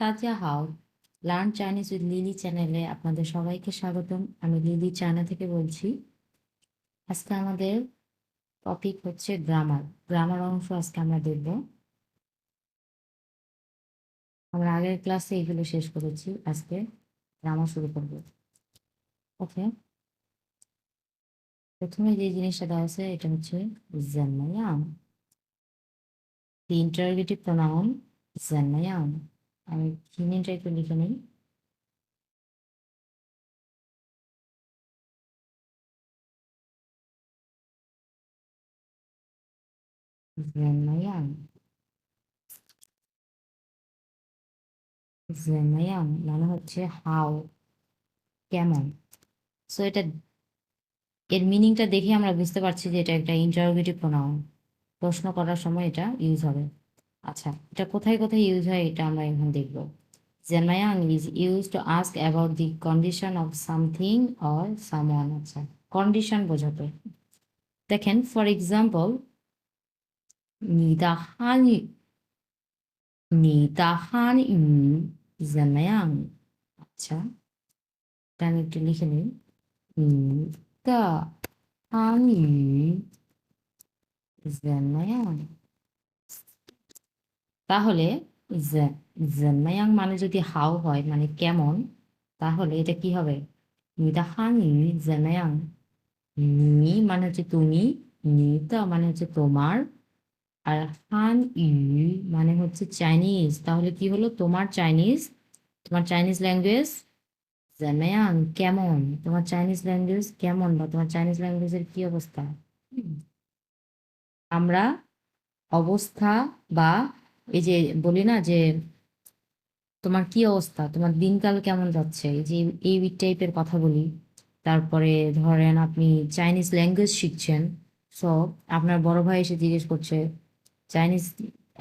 তাজিয়া হাও, learn Chinese with Lily চ্যানেলে আপনাদের সবাইকে স্বাগতম। আমি লিলি চায়না থেকে বলছি। আজকে আমাদের টপিক হচ্ছে গ্রামার গ্রামার অংশ আজকে আমরা দেখব। আমরা আগের ক্লাসে এগুলো শেষ করেছি। আজকে গ্রামার শুরু করব। ওকে প্রথমে যে জিনিসটা দেওয়া আছে, এটা হচ্ছে জন্মায়াম। দি ইন্টারগেটিভ প্রোনাউন জন্মায়াম। আমি হিমিনটা একটু লিখে নিই। মানে হচ্ছে হাউ কেমন? সো এটা, এর মিনিংটা দেখে আমরা বুঝতে পারছি যে এটা একটা ইন্টারোগেটিভ প্রশ্ন করার সময় এটা ইউজ হবে। আচ্ছা এটা কোথায় কোথায় ইউজ হয় এটা আমরা এখন দেখব। জেনমায়াং is use to ask about the condition of something or someone আচ্ছা কন্ডিশন বোঝাতে। দেখেন ফর এক্সাম্পল নিদাহানি, নিদাহান জেনমায়াং আচ্ছা এটা আমি একটু লিখে নিই। নিদাহানি জেনমায়াং？তাহলে জন্মায়াং মানে যদি হাও হয় মানে কেমন, তাহলে এটা কি হবে? নিদা হানি জন্মায়াং নি মানে হচ্ছে তুমি, নিতা মানে হচ্ছে তোমার, আর হান ইউ মানে হচ্ছে চাইনিজ। তাহলে কি হলো? তোমার চাইনিজ তোমার চাইনিজ ল্যাঙ্গুয়েজ জন্মায়াং কেমন? তোমার চাইনিজ ল্যাঙ্গুয়েজ কেমন বা তোমার চাইনিজ ল্যাঙ্গুয়েজের কি অবস্থা? আমরা অবস্থা বা এই যে বলি না যে তোমার কি অবস্থা? তোমার দিনকাল কেমন যাচ্ছে? এই যে এই টাইপের কথা বলি, তারপরে ধরেন আপনি চাইনিজ ল্যাঙ্গুয়েজ শিখছেন সো আপনার বড় ভাই এসে জিজ্ঞেস করছে চাইনিজ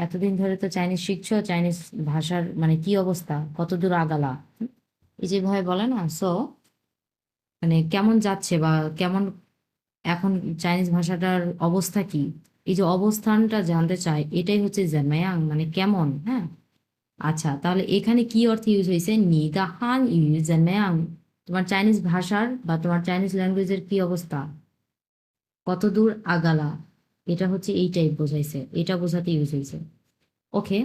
এতদিন ধরে তো চাইনিজ শিখছো চাইনিজ ভাষার মানে কি অবস্থা? কত দূর আগালা? এই যে ভাই বলে না সো মানে কেমন যাচ্ছে বা কেমন এখন চাইনিজ ভাষাটার অবস্থা কি? এই যে অবস্থানটা জানতে চাই, এটাই হচ্ছে জামায়াং মানে কেমন? হ্যাঁ? আচ্ছা তাহলে এখানে কি অর্থ ইউজ হয়েছে? নি দা হান ইউজ জামায়াং তোমার চাইনিজ ভাষার বা তোমার চাইনিজ ল্যাঙ্গুয়েজের কি অবস্থা? কত দূর আগালা? এটা হচ্ছে এই টাইপ বোঝাইছে, এটা বোঝাতে ইউজ হয়েছে। ওকে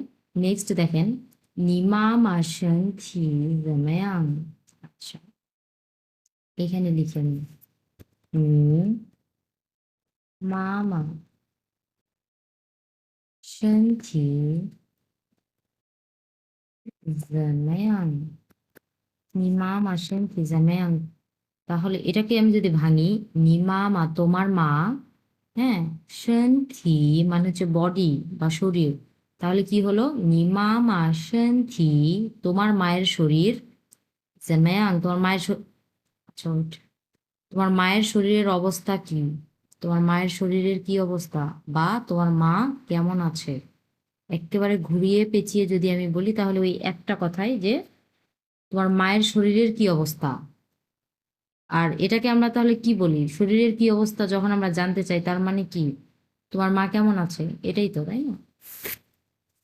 নেক্সট দেখেন। নিমা মা থি জামায়াং আচ্ছা এখানে লিখেন মামা 身体怎么样？你妈妈身体怎么样？তাহলে এটাকে আমি যদি ভাঙি নিমা মা তোমার মা হ্যাঁ সেন্থি মানে হচ্ছে বডি বা শরীর তাহলে কি হলো নিমা মা সেন্থি তোমার মায়ের শরীর জেমেয়াং তোমার মায়ের আচ্ছা তোমার মায়ের শরীরের অবস্থা কি তোমার মায়ের শরীরের কি অবস্থা? বা তোমার মা কেমন আছে? একেবারে ঘুরিয়ে পেঁচিয়ে যদি আমি বলি, তাহলে ওই একটা কথাই যে তোমার মায়ের শরীরের কি অবস্থা? আর এটাকে আমরা তাহলে কি বলি? শরীরের কি অবস্থা যখন আমরা জানতে চাই, তার মানে কি? তোমার মা কেমন আছে? এটাই তো, তাই না?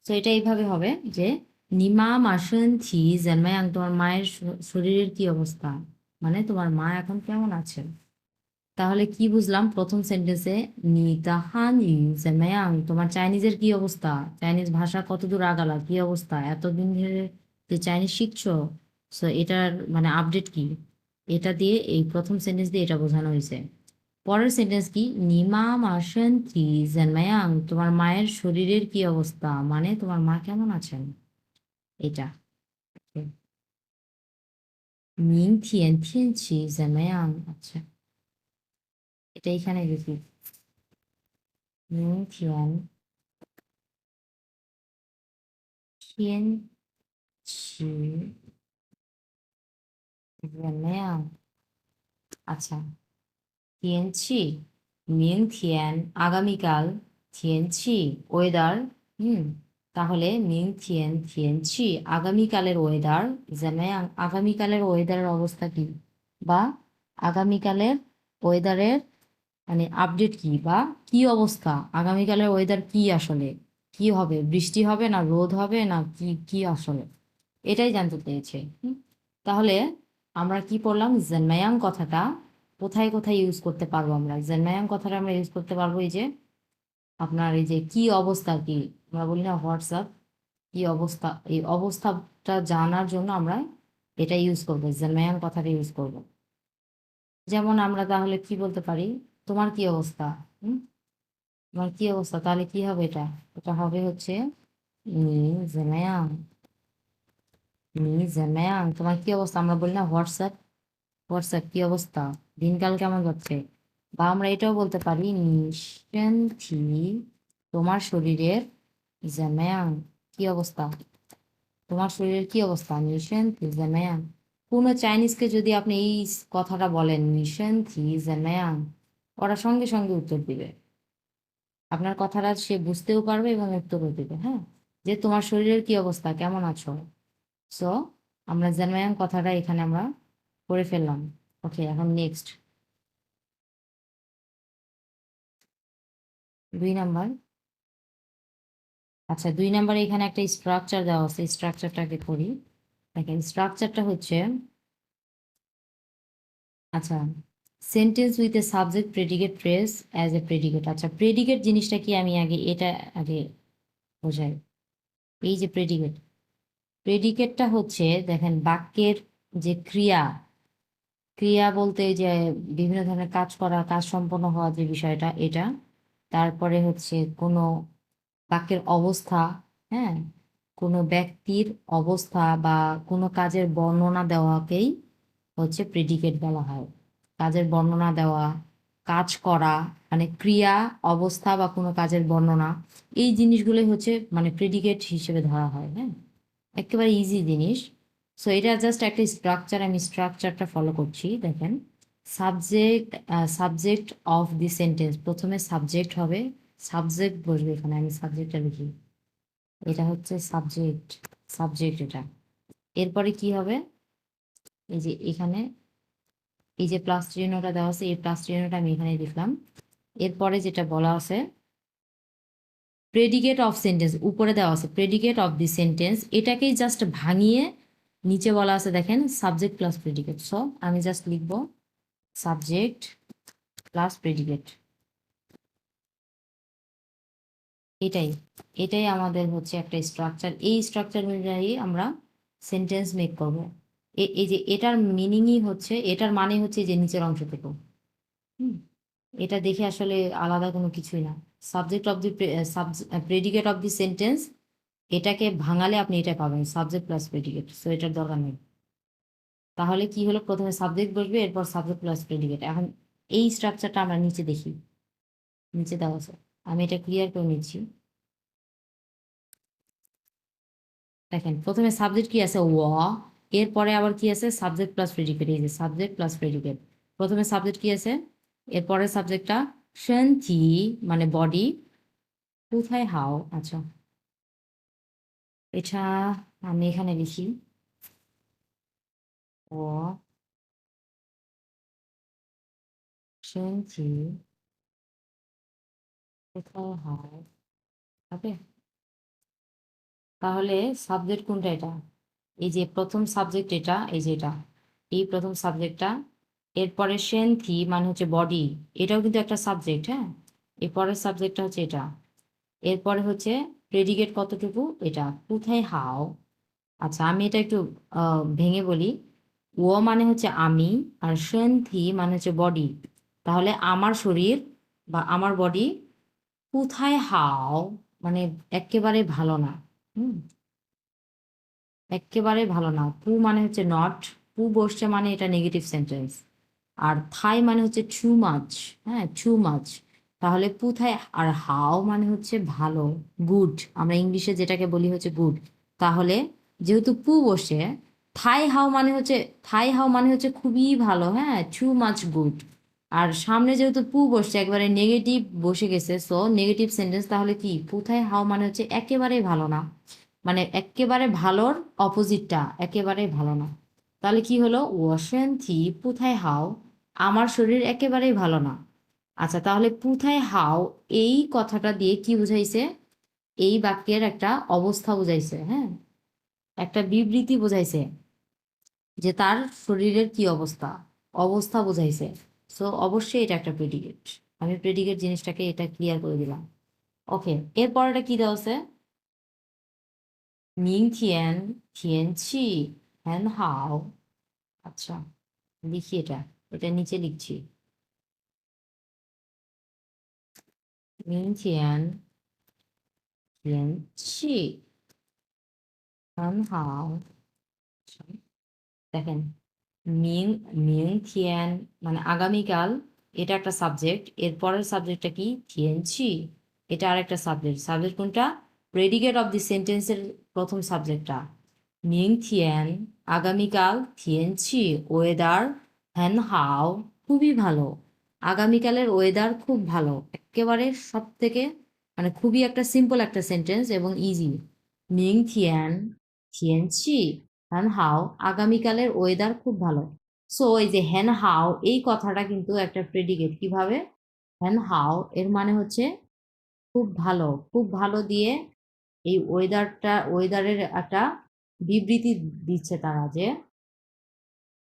তো এটা এইভাবে হবে যে নিমা মাসন থি জন্মায়াং, তোমার মায়ের শরীরের কি অবস্থা? মানে তোমার মা এখন কেমন আছে? তাহলে কি বুঝলাম? প্রথম সেন্টেন্সে নি তাহান ইউজেমায়াং তোমার চাইনিজের কি অবস্থা? চাইনিজ ভাষা কতদূর আগালা? কি অবস্থা? এতদিন ধরে যে চাইনিজ শিখছো? সো এটার মানে আপডেট কি? এটা দিয়ে এই প্রথম সেন্টেন্স দিয়ে এটা বোঝানো হয়েছে। পরের সেন্টেন্স কি? নিমা মাসেন জেনমায়াং তোমার মায়ের শরীরের কি অবস্থা? মানে তোমার মা কেমন আছেন? এটা। মিং থিয়েন থিয়েন ছি জেনমায়াং আচ্ছা। এটা এখানে লিখি আচ্ছা আগামীকাল থিয়েনছি ওয়েদার, হম, তাহলে মিং থিয়েন থিয়েনছি আগামীকালের ওয়েদার জ্যামায়াং আগামীকালের ওয়েদারের অবস্থা কি? বা আগামীকালের ওয়েদারের মানে আপডেট কি বা কি অবস্থা? আগামীকালের ওয়েদার কি আসলে? কি হবে? বৃষ্টি হবে না রোদ হবে না কি কি আসলে? এটাই জানতে চেয়েছে? তাহলে আমরা কি পড়লাম? জেনমায়াং কথাটা কোথায় কোথায় ইউজ করতে পারব আমরা? জেনমায়াং কথাটা আমরা ইউজ করতে পারব এই যে আপনার এই যে কি অবস্থা কি? আমরা বলি না হোয়াটসঅ্যাপ কি অবস্থা? এই অবস্থাটা জানার জন্য আমরা এটা ইউজ করব। জেনমায়াং কথাটা ইউজ করব। যেমন আমরা তাহলে কি বলতে পারি? তোমার কি অবস্থা? হুম? তোমার কি অবস্থা? তাহলে কি হবে এটা? এটা হবে হচ্ছে তোমার কি অবস্থা? আমরা বলি না হোয়াটসঅ্যাপ। হোয়াটসঅ্যাপ কি অবস্থা? দিনকাল কেমন যাচ্ছে? বা আমরা এটাও বলতে পারি তোমার শরীরের জেমায়াং কি অবস্থা? তোমার শরীরের কি অবস্থা? নিশান্তি জেমায়াং কোনো চাইনিজকে যদি আপনি এই কথাটা বলেন নিশান্তি জেমায়াং ওরা সঙ্গে সঙ্গে উত্তর দিবে। আপনার কথাটা সে বুঝতেও পারবে এবং উত্তরও দিবে হ্যাঁ? যে তোমার শরীরের কি অবস্থা? কেমন আছো? সো আমরা জেনমায়াং কথাটা এখানে আমরা করে ফেললাম। ওকে এখন নেক্সট দুই নাম্বার। আচ্ছা দুই নাম্বারে এখানে একটা স্ট্রাকচার দেওয়া আছে। স্ট্রাকচারটাকে করি দেখেন স্ট্রাকচারটা হচ্ছে আচ্ছা sentence with a subject predicate phrase as a predicate আচ্ছা প্রেডিকেট জিনিসটা কি? আমি আগে এটা আগে বোঝাই। এই যে প্রেডিকেট প্রেডিকেটটা হচ্ছে, দেখেন, বাক্যের যে ক্রিয়া ক্রিয়া বলতে যে বিভিন্ন ধরনের কাজ করা, কাজ সম্পন্ন হওয়া যে বিষয়টা, এটা। তারপরে হচ্ছে কোনো বাক্যের অবস্থা হ্যাঁ? কোনো ব্যক্তির অবস্থা বা কোনো কাজের বর্ণনা দেওয়াকেই হচ্ছে প্রেডিকেট বলা হয়। কাজের বর্ণনা দেওয়া, কাজ করা মানে ক্রিয়া, অবস্থা বা কোনো কাজের বর্ণনা, এই জিনিসগুলোই হচ্ছে মানে প্রেডিকেট হিসেবে ধরা হয় হ্যাঁ? একেবারে ইজি জিনিস। সো এটা জাস্ট একটা স্ট্রাকচার আমি স্ট্রাকচারটা ফলো করছি, দেখেন। Subject subject of the sentence প্রথমে সাবজেক্ট হবে সাবজেক্ট বসবে এখানে, আমি সাবজেক্টটা লিখি। এটা হচ্ছে সাবজেক্ট সাবজেক্ট এটা। এরপরে কি হবে? এই যে এখানে এই যে প্লাস চিহ্নটা দেওয়া আছে, এই প্লাস চিহ্নটা আমি এখানে লিখলাম। এরপরে যেটা বলা আছে প্রেডিকেট অফ সেন্টেন্স উপরে দেওয়া আছে প্রেডিকেট অফ দি সেন্টেন্স এটাকেই জাস্ট ভাঙিয়ে নিচে বলা আছে, দেখেন সাবজেক্ট প্লাস প্রেডিকেট সো আমি জাস্ট লিখব সাবজেক্ট প্লাস প্রেডিকেট এটাই এটাই আমাদের হচ্ছে একটা স্ট্রাকচার এই স্ট্রাকচার অনুযায়ী আমরা সেন্টেন্স মেক করব। এই যে এটার মিনিংই হচ্ছে, এটার মানে হচ্ছে যে নিচের অংশ থেকে। হুম? এটা দেখে আসলে আলাদা কোনো কিছুই না। Subject of the predicate of the sentence এটাকে ভাঙালে আপনি এটা পাবেন সাবজেক্ট প্লাস প্রেডিকেট সো এটার দরকার নেই। তাহলে কি হলো? প্রথমে সাবজেক্ট বসবে, এরপর সাবজেক্ট প্লাস প্রেডিকেট এখন এই স্ট্রাকচারটা আমরা নিচে দেখি। নিচে দেওয়া আছে। আমি এটা ক্লিয়ার করে নিচ্ছি। দেখেন, প্রথমে সাবজেক্ট কি আছে? ওয়া এরপরে আবার কি আছে? সাবজেক্ট প্লাস প্রেডিকেট এই যে সাবজেক্ট প্লাস প্রেডিকেট প্রথমে সাবজেক্ট কি আছে? এরপরে সাবজেক্টটা সেন্থি মানে বডি কোথায়? হাও আচ্ছা। এটা আমি এখানে লিখি। ও। সেন্থি কোথায়? হাও তাহলে সাবজেক্ট কোনটা এটা? এই যে প্রথম সাবজেক্ট এটা, এই যে এটা। এই প্রথম সাবজেক্টটা এরপরে সেন্থি মানে হচ্ছে বডি এটাও কিন্তু একটা সাবজেক্ট হ্যাঁ? এরপরের সাবজেক্টটা হচ্ছে এটা। এরপরে হচ্ছে প্রেডিকেট কতটুকু? এটা। কোথায় হাও আচ্ছা আমি এটা একটু ভেঙে বলি। ও মানে হচ্ছে আমি, আর সেন্থি মানে হচ্ছে বডি তাহলে আমার শরীর বা আমার বডি কোথায় হাও মানে একেবারে ভালো না। হুম? একেবারে ভালো না। পু মানে হচ্ছে নট পু বসছে মানে এটা নেগেটিভ সেন্টেন্স আর থাই মানে হচ্ছে টু মাছ হ্যাঁ টু মাছ তাহলে পুথায় আর হাও মানে হচ্ছে ভালো গুড আমরা ইংলিশে যেটাকে বলি হচ্ছে গুড তাহলে যেহেতু পু বসে থাই হাও মানে হচ্ছে, থাই হাও মানে হচ্ছে খুবই ভালো হ্যাঁ টু মাছ গুড আর সামনে যেহেতু পু বসছে, একবারে নেগেটিভ বসে গেছে সো নেগেটিভ সেন্টেন্স তাহলে কি? পুথায় হাও মানে হচ্ছে একেবারেই ভালো না। মানে একেবারে ভালোর অপোজিটটা একেবারে ভালো না। তাহলে কি হলো? ওয়াশেন থি পুথায় হাও, আমার শরীর একেবারেই ভালো না। আচ্ছা তাহলে পুথায় হাও এই কথাটা দিয়ে কি বুঝাইছে? এই বাক্যের একটা অবস্থা বুঝাইছে হ্যাঁ? একটা বিবৃতি বোঝাইছে যে তার শরীরের কি অবস্থা? অবস্থা বোঝাইছে। সো অবশ্যই এটা একটা প্রেডিকেট আমি প্রেডিকেট জিনিসটাকে এটা ক্লিয়ার করে দিলাম। ওকে এরপর এটা কি দেওয়া 明天天气很好আচ্ছা লিখি এটা এটা নিচে লিখছি 明天天气很好。দেখেন মিং মিং থিয়ান মানে আগামীকাল এটা একটা সাবজেক্ট এর পরের সাবজেক্টটা কি থিয়েনছি এটা আর একটা সাবজেক্ট সাবজেক্ট কোনটা প্রেডিকেট অফ দি সেন্টেন্সের প্রথম সাবজেক্টটা মিং থিয়ান আগামীকাল থিয়েনছি ওয়েদার হ্যান হাও খুবই ভালো। আগামীকালের ওয়েদার খুব ভালো। একেবারে সব থেকে মানে খুবই একটা সিম্পল একটা সেন্টেন্স এবং ইজি মিং থিয়ান থিয়েনছি হ্যান হাও আগামীকালের ওয়েদার খুব ভালো। সো এই যে হ্যান হাও এই কথাটা কিন্তু একটা প্রেডিকেট কীভাবে? হ্যান হাও এর মানে হচ্ছে খুব ভালো। খুব ভালো দিয়ে এই ওয়েদারটা ওয়েদারের একটা বিবৃতি দিচ্ছে তারা যে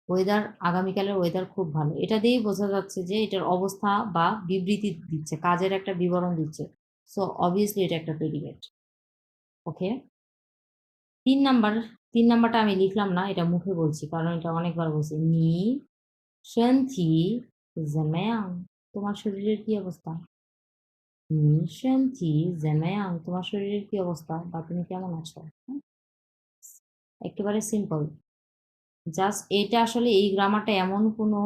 ওয়েদার আগামীকালের ওয়েদার খুব ভালো। এটা দিয়েই বোঝা যাচ্ছে যে, এটার অবস্থা বা বিবৃতি দিচ্ছে, কাজের একটা বিবরণ দিচ্ছে। সো অবভিয়াসলি এটা একটা প্রেডিকেট ওকে তিন নাম্বার, তিন নাম্বারটা আমি লিখলাম না, এটা মুখে বলছি, কারণ এটা অনেকবার বলছি। নি শান্তি জামায়াং, তোমার শরীরের কি অবস্থা? শান্তি জামায়াং তোমার শরীরের কি অবস্থা? বা তুমি কেমন আছো? একেবারে সিম্পল জাস্ট এটা আসলে এই গ্রামারটা এমন কোনো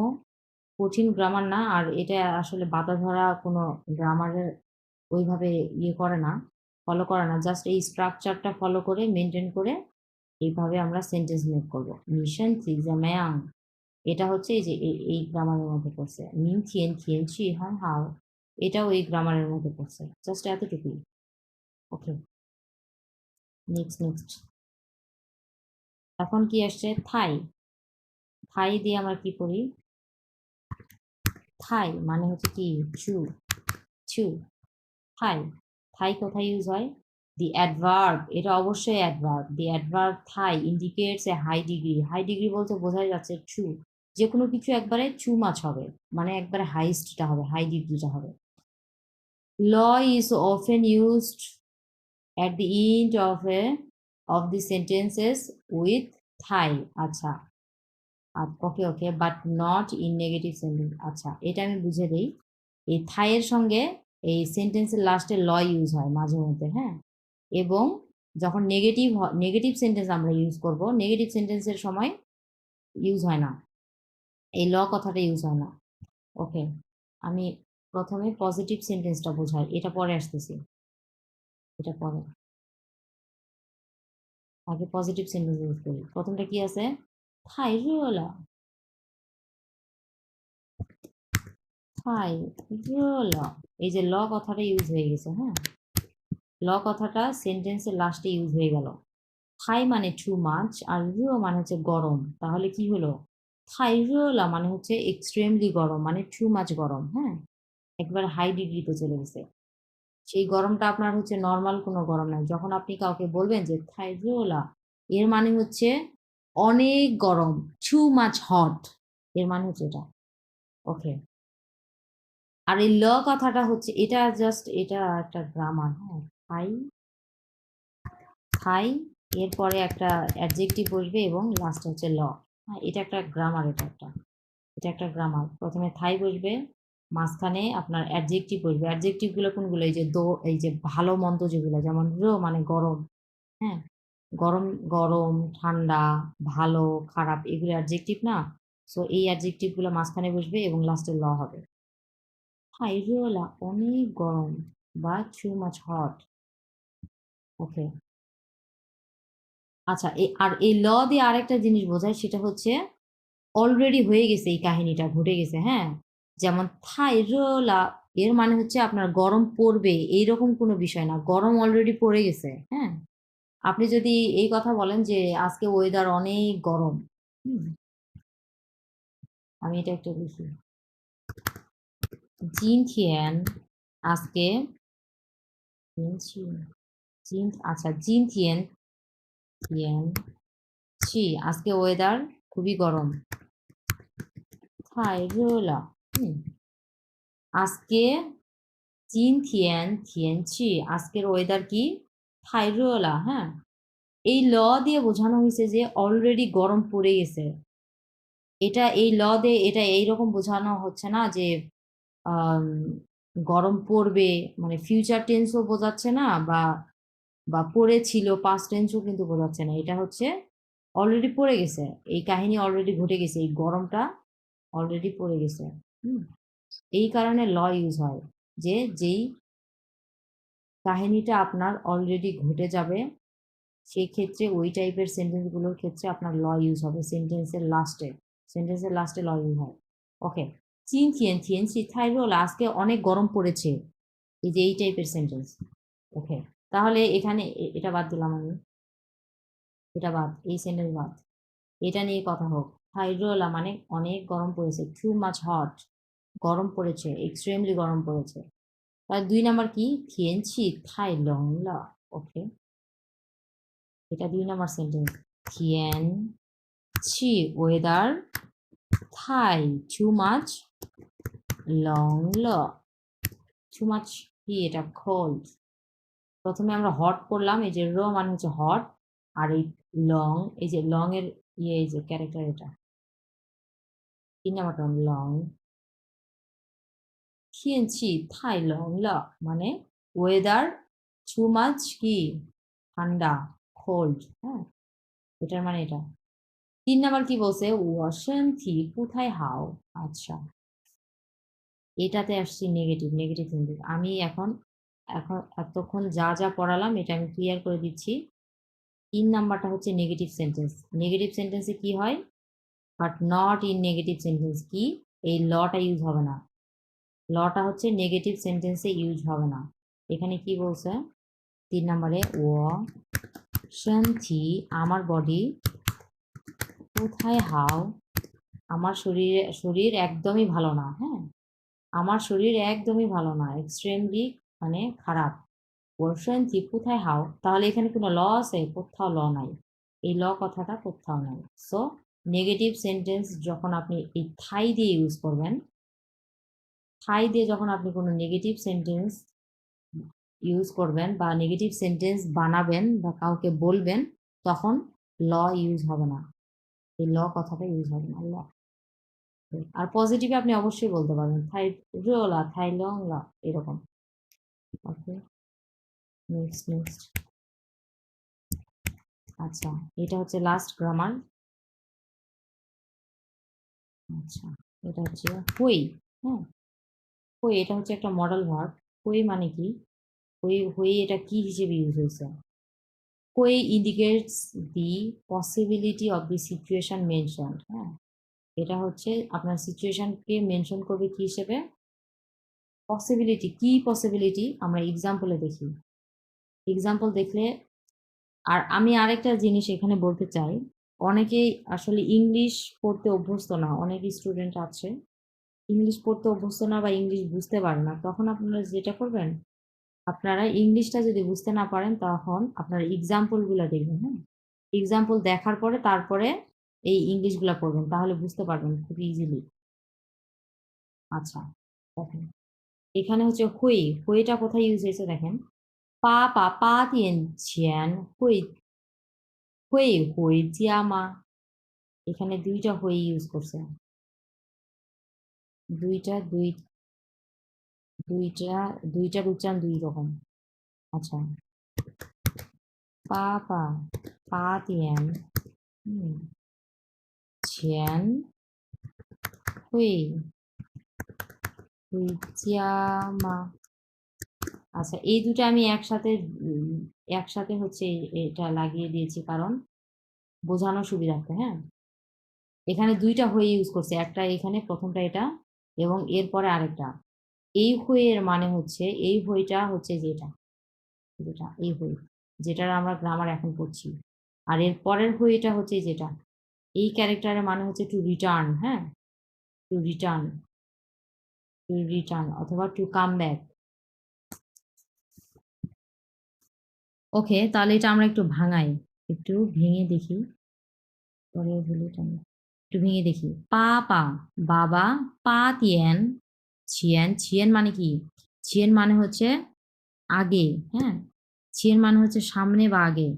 কঠিন গ্রামার না, আর এটা আসলে বাধা ধরা কোনো গ্রামারের ওইভাবে ইয়ে করে না ফলো করে না। জাস্ট এই স্ট্রাকচারটা ফলো করে মেনটেন করে এইভাবে আমরা সেন্টেন্স মেক করব। মিশন থিজাম্যাং এটা হচ্ছে এই যে এই- গ্রামারের মধ্যে পড়ছে মিন থিয়েন থিয়েন ছি হ্যাঁ হাও। এটাও এই গ্রামারের মধ্যে পড়ছে। জাস্ট এতটুকুই। ওকে নেক্সট নেক্সট এখন কি আসছে? থাই। থাই দিয়ে আমরা কি করি? থাই মানে হচ্ছে কি? চু। চু। থাই। থাই কোথায় ইউজ হয়? দি অ্যাডভার্ব এটা অবশ্যই adverb the adverb Thai indicates a high degree high degree বলতে বোঝাই যাচ্ছে চু। যে কোনো কিছু একবারে চু মাছ হবে। মানে একবারে হাইস্টটা হবে হাই ডিগ্রিটা হবে। ল is often used at the end of a of the sentences with থাই আচ্ছা okay okay but not in negative sentence আচ্ছা এটা আমি বুঝে দিই। এই থাইয়ের সঙ্গে এই সেন্টেন্সের লাস্টে ল ইউজ হয় মাঝে মধ্যে হ্যাঁ? এবং যখন নেগেটিভ নেগেটিভ সেন্টেন্স আমরা ইউজ করব নেগেটিভ সেন্টেন্সের সময় ইউজ হয় না। এই ল কথাটা ইউজ হয় না। ওকে আমি প্রথমে পজিটিভ সেন্টেন্সটা বোঝাই এটা পরে আসতেছি। এটা পরে। আগে পজিটিভ সেন্টেন্স ইউজ করি। প্রথমটা কি আছে? থাই রিওলা থাই এই যে ল কথাটা ইউজ হয়ে গেছে হ্যাঁ? ল কথাটা সেন্টেন্সের লাস্টে ইউজ হয়ে গেল। থাই মানে টু মাছ আর রিও মানে হচ্ছে গরম। তাহলে কি হলো? থাই রিওলা মানে হচ্ছে এক্সট্রিমলি গরম মানে টু মাছ গরম হ্যাঁ? একবার হাই ডিগ্রিতে চলে গেছে। সেই গরমটা আপনার হচ্ছে নর্মাল কোনো গরম নাই। যখন আপনি কাউকে বলবেন যে, থাই রিওলা এর মানে হচ্ছে অনেক গরম টু মাছ হট এর মানে হচ্ছে এটা। ওকে আর এই ল কথাটা হচ্ছে, এটা জাস্ট এটা একটা গ্রামার হ্যাঁ। থাই থাই এরপরে একটা অ্যাডজেক্টিভ বসবে এবং লাস্ট হচ্ছে ল। হ্যাঁ এটা একটা গ্রামার এটা একটা। এটা একটা গ্রামার প্রথমে থাই বসবে মাঝখানে আপনার অ্যাডজেক্টিভ বসবে। অ্যাডজেক্টিভগুলো কোনগুলো? এই যে দো, এই যে ভালো মন্দ যেগুলো, যেমন রো মানে গরম হ্যাঁ? গরম গরম, ঠান্ডা, ভালো, খারাপ, এগুলো অ্যাডজেক্টিভ না? সো এই অ্যাডজেক্টিভগুলো মাঝখানে বসবে এবং লাস্টে ল হবে। হাইরিওলা অনেক গরম বা টু মাছ হট ওকে আচ্ছা আর এই ল দিয়ে আরেকটা জিনিস বোঝায়, সেটা হচ্ছে অলরেডি হয়ে গেছে এই কাহিনীটা, ঘটে গেছে হ্যাঁ? যেমন থাইরলা এর মানে হচ্ছে আপনার গরম পড়বে, এইরকম কোনো বিষয় না, গরম অলরেডি পড়ে গেছে হ্যাঁ? আপনি যদি এই কথা বলেন যে, আজকে ওয়েদার অনেক গরম আমি এটা একটা লিখি জিনথিয়ান আজকে জিন আচ্ছা জিনথিয়ান থিয়েন ছি, আজকে ওয়েদার খুবই গরম। থাইরলা আজকে চিন থিয়েন থিয়েন চি আজকের ওয়েদার কি থাইরোলা হ্যাঁ। এই ল দিয়ে বোঝানো হয়েছে যে অলরেডি গরম পড়ে গেছে। এটা এই ল দিয়ে এটা এইরকম বোঝানো হচ্ছে না যে গরম পড়বে মানে ফিউচার টেন্সও বোঝাচ্ছে না বা বা পড়েছিল পাস টেন্সও কিন্তু বোঝাচ্ছে না। এটা হচ্ছে অলরেডি পড়ে গেছে। এই কাহিনী অলরেডি ঘটে গেছে। এই গরমটা অলরেডি পড়ে গেছে। এই কারণে ল ইউজ হয় যে যেই কাহিনীটা আপনার অলরেডি ঘটে যাবে, সেই ক্ষেত্রে ওই টাইপের সেন্টেন্সগুলোর ক্ষেত্রে আপনার ল ইউজ হবে। সেন্টেন্সের লাস্টে সেন্টেন্সের লাস্টে ল ইউজ হয়। ওকে চিন থিয়েন থিয়েন সি থাইরোল আজকে অনেক গরম পড়েছে। এই যে এই টাইপের সেন্টেন্স ওকে তাহলে এখানে এটা বাদ দিলাম আমি। এটা বাদ, এই সেন্টেন্স বাদ। এটা নিয়ে কথা হোক। থাইরোলা মানে অনেক গরম পড়েছে। টু মাছ হট গরম পড়েছে এক্সট্রিমলি গরম পড়েছে। আর দুই নাম্বার কি? থিয়েনছি থাই লং লা ওকে এটা দুই নাম্বার সেন্টেন্স থিয়েন ছি ওয়েদার থাই টু মাছ লং ল টু মাছ কি এটা? কোল্ড প্রথমে আমরা হট করলাম এই যে র মানে হচ্ছে হট আর এই লং এই যে লং এর ইয়ে এই যে ক্যারেক্টার এটা। তিন নাম্বারটা লং 天气太冷了মানে ওয়েদার টু মাচ কি ঠান্ডা কোল্ড হ্যাঁ এটার মানে এটা তিন নাম্বার কি বলছে ওয়াসেন্থি কোথায় হাও আচ্ছা এটাতে আসছি নেগেটিভ নেগেটিভ সেন্টেন্স আমি এখন এখন এতক্ষণ যা যা পড়ালাম এটা আমি ক্লিয়ার করে দিচ্ছি তিন নাম্বারটা হচ্ছে নেগেটিভ সেন্টেন্স নেগেটিভ সেন্টেন্সে কি হয় but not in negative sentence কি এই লটা ইউজ হবে না লটা হচ্ছে নেগেটিভ সেন্টেন্সে ইউজ হবে না। এখানে কি বলছে? তিন নম্বরে ও শান্তি আমার বডি কোথায়? হাও, আমার শরীরে, শরীর একদমই ভালো না হ্যাঁ? আমার শরীর একদমই ভালো না এক্সট্রিমলি মানে খারাপ। শান্তি কোথায়? হাও, তাহলে এখানে কোনো ল আছে? কোথাও ল নাই। এই ল কথাটা কোথাও নাই। সো নেগেটিভ সেন্টেন্স যখন আপনি এই থাই দিয়ে ইউজ করবেন থাই দিয়ে যখন আপনি কোনো নেগেটিভ সেন্টেন্স ইউজ করবেন বা নেগেটিভ সেন্টেন্স বানাবেন বা কাউকে বলবেন, তখন ল ইউজ হবে না। এই ল কথাটা ইউজ হবে না ল আর পজিটিভে আপনি অবশ্যই বলতে পারবেন থাই রোলা থাই লং লা এরকম। ওকে নেক্সট নেক্সট আচ্ছা এটা হচ্ছে লাস্ট গ্রামার আচ্ছা এটা হচ্ছে হুই হ্যাঁ? হুই এটা হচ্ছে একটা মডেল ভার্ব হুই মানে কি? হুই হুই এটা কি হিসেবে ইউজ হয়েছে? হুই indicates the possibility of the situation mention হ্যাঁ? এটা হচ্ছে আপনার সিচুয়েশনকে মেনশন করবে কি হিসেবে? পসিবিলিটি কি পসিবিলিটি আমরা এক্সাম্পলে দেখি। এক্সাম্পল দেখলে, আর আমি আরেকটা জিনিস এখানে বলতে চাই। অনেকেই আসলে ইংলিশ পড়তে অভ্যস্ত না, অনেক স্টুডেন্ট আছে। ইংলিশ পড়তে অভ্যস্ত না বা ইংলিশ বুঝতে পারে না, তখন আপনারা যেটা করবেন, আপনারা ইংলিশটা যদি বুঝতে না পারেন, তখন আপনারা এক্সাম্পলগুলো দেখবেন হ্যাঁ? এক্সাম্পল দেখার পরে তারপরে এই ইংলিশগুলো পড়বেন, তাহলে বুঝতে পারবেন খুব ইজিলি আচ্ছা দেখেন। এখানে হচ্ছে হুই হুইটা কোথায় ইউজ হয়েছে দেখেন? পা পা পা দিয়েন, ছিয়ান হুই হুই হুই জিয়ামা এখানে দুইটা হুই ইউজ করছে। দুইটা, দুই, দুইটা দুইটার উচ্চারণ দুই রকম। আচ্ছা। পা পা পা তিয়ান ছিয়ান, হুই জিয়ামা আচ্ছা এই দুটো আমি একসাথে একসাথে হচ্ছে এটা লাগিয়ে দিয়েছি কারণ বোঝানোর সুবিধার্থে হ্যাঁ? এখানে দুইটা হয়ে ইউজ করছে, একটা এখানে, প্রথমটা এটা এবং এরপরে আরেকটা। এই হইয়ের মানে হচ্ছে, এই হইটা হচ্ছে যেটা যেটা, এই হই, যেটার আমরা গ্রামার এখন পড়ছি। আর এর পরের হইটা হচ্ছে যেটা, এই ক্যারেক্টারের মানে হচ্ছে টু রিটার্ন হ্যাঁ? টু রিটার্ন টু রিটার্ন অথবা টু কাম ব্যাক ওকে তাহলে এটা আমরা একটু ভাঙাই, একটু ভেঙে দেখি। পরে ভুলে টানি একটু ভেঙে দেখি। পা পা। বাবা, পা তিয়েন। ছিয়েন ছিয়েন মানে কি? ছিয়েন মানে হচ্ছে আগে হ্যাঁ? ছিয়েন মানে হচ্ছে সামনে বা আগে।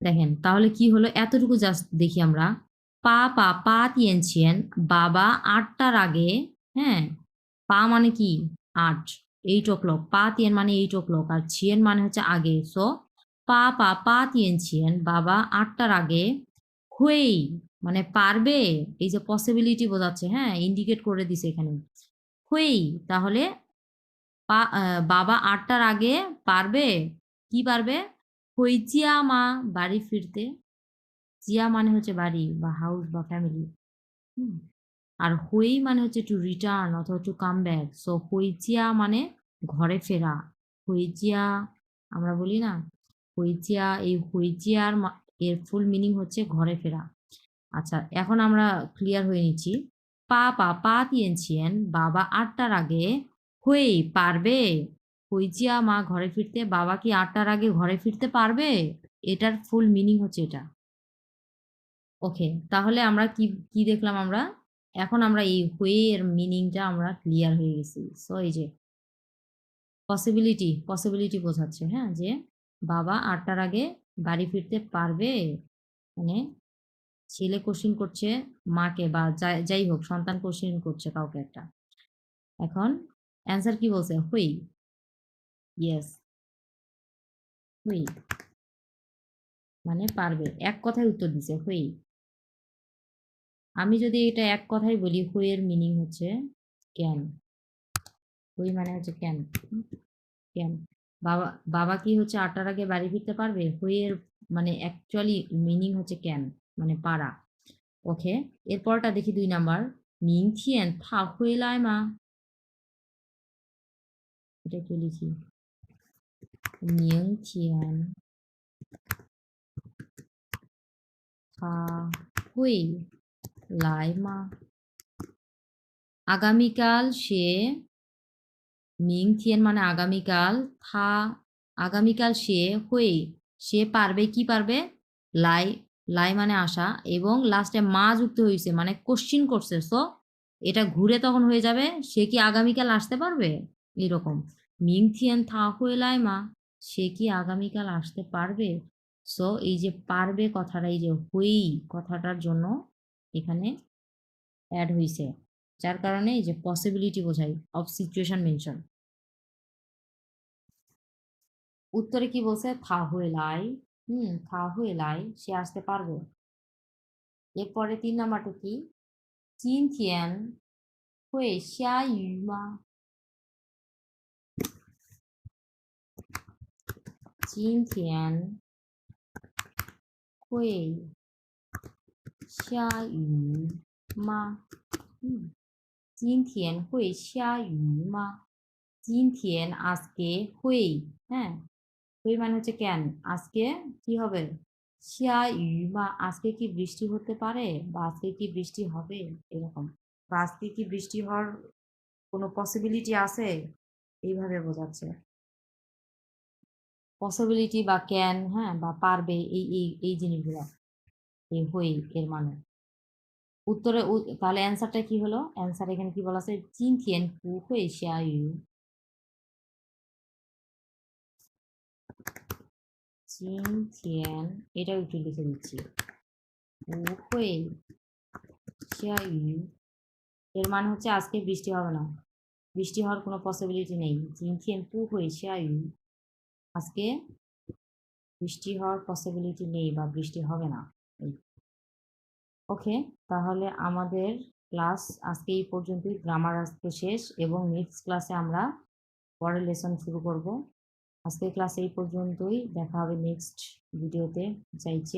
দেখেন, তাহলে কি হলো? এতটুকু জাস্ট দেখি আমরা। পা পা পা তিয়েন, ছিয়েন। বাবা, আটটার আগে হ্যাঁ? পা মানে কি? আট। এইট ও ক্লক পা তিয়ান মানে এইট ও ক্লক আর ছিয়েন মানে হচ্ছে আগে। সো পা পা পা তিয়েন, ছিয়েন। বাবা, আটটার আগে হুয়েই মানে পারবে, এই যে পসিবিলিটি বোঝাচ্ছে হ্যাঁ ইন্ডিকেট করে দিছে এখানে। হুয়েই, তাহলে বাবা আটটার আগে পারবে? কি পারবে? হই জিয়া মা, বাড়ি ফিরতে। জিয়া মানে হচ্ছে বাড়ি বা হাউস বা ফ্যামিলি আর হই মানে হচ্ছে টু রিটার্ন অথবা টু কাম ব্যাক সো হইচিয়া মানে ঘরে ফেরা। হইচিয়া আমরা বলি না হইচিয়া এই হইচিয়ার মা- এর ফুল মিনিং হচ্ছে ঘরে ফেরা। আচ্ছা এখন আমরা ক্লিয়ার হয়ে নিচ্ছি। পা পা পা তিয়েনছিয়েন বাবা আটটার আগে। হই, পারবে? হইচিয়া মা ঘরে ফিরতে, বাবা কি আটটার আগে ঘরে ফিরতে পারবে? এটার ফুল মিনিং হচ্ছে এটা। ওকে তাহলে আমরা কি কি দেখলাম আমরা? এখন আমরা এই হয়ে এর মিনিংটা আমরা ক্লিয়ার হয়ে গেছি। সো এই যে পসিবিলিটি পসিবিলিটি বোঝাচ্ছে হ্যাঁ যে বাবা আটটার আগে বাড়ি ফিরতে পারবে? মানে ছেলে কোশ্চিন করছে, মাকে বা যাই হোক, সন্তান কোশ্চিন করছে কাউকে একটা। এখন অ্যান্সার কি বলছে? হুই। ইয়েস। হুই। মানে পারবে। এক কথায় উত্তর দিছে, হুই। আমি যদি এটা এক কথাই বলি, হুইয়ের মিনিং হচ্ছে ক্যান হুই মানে হচ্ছে ক্যান ক্যান বাবা বাবা কি হচ্ছে আটটার আগে বাড়ি ফিরতে পারবে? হুইয়ের মানে অ্যাকচুয়ালি মিনিং হচ্ছে ক্যান মানে পারা। ওকে এরপরটা দেখি দুই নাম্বার। মিং থিয়েন থা হুইলাই মা। এটা কি লিখি? মিং থিয়েন থা হুই লাই মা। আগামীকাল সে মিং থিয়েন মানে আগামীকাল, থা আগামীকাল সে হয়ে সে পারবে, কি পারবে? লাই লাই মানে আসা এবং লাস্টে মা যুক্ত হয়েছে মানে কোশ্চিন করছে। সো এটা ঘুরে তখন হয়ে যাবে, সে কি আগামীকাল আসতে পারবে? এরকম। মিং থিয়েন থা হয়ে লাই, মা, সে কি আগামীকাল আসতে পারবে? সো এই যে পারবে কথাটা, এই যে হই কথাটার জন্য এখানে অ্যাড হয়েছে যার কারণে এই যে পসিবিলিটি বোঝাই অফ সিচুয়েশন মেনশন উত্তরে কি বলছে থা হয়ে লাই হুম থা হয়ে লাই সে আসতে পারবে এরপরে তিন নাম্বারটা কি চিন থিয়েন হয়ে শ্যা ইউ মা চিন থিয়েন হয়ে শ্যা ইউ মা হুম 今天会下雨吗？今天 আজকে হুই হ্যাঁ হুই মানে হচ্ছে ক্যান আজকে কি হবে? শিয়া মা আজকে কি বৃষ্টি হতে পারে? বা আজকে কি বৃষ্টি হবে? এরকম। বা আজকে কি বৃষ্টি হওয়ার কোনো পসিবিলিটি আছে? এইভাবে বোঝাচ্ছে। পসিবিলিটি বা ক্যান হ্যাঁ বা পারবে এই এই এই জিনিসগুলো। এই হই এর মানে। উত্তরে তাহলে অ্যান্সারটা কি হলো? অ্যান্সার এখানে কি বলা আছে? চিন থিয়েন পু হুই শিয়া, ইউ। চিন থিয়েন এটাও একটু লিখে দিচ্ছি ইউ এর মানে হচ্ছে আজকে বৃষ্টি হবে না। বৃষ্টি হওয়ার কোনো পসিবিলিটি নেই। চিন থিয়েন পু হুই শিয়া ইউ আজকে বৃষ্টি হওয়ার পসিবিলিটি নেই বা বৃষ্টি হবে না। ওকে তাহলে আমাদের ক্লাস আজকে এই পর্যন্তই। গ্রামার আজকে শেষ এবং নেক্সট ক্লাসে আমরা পরের লেসন শুরু করব। আজকের ক্লাস এই পর্যন্তই। দেখা হবে নেক্সট ভিডিওতে চাইছি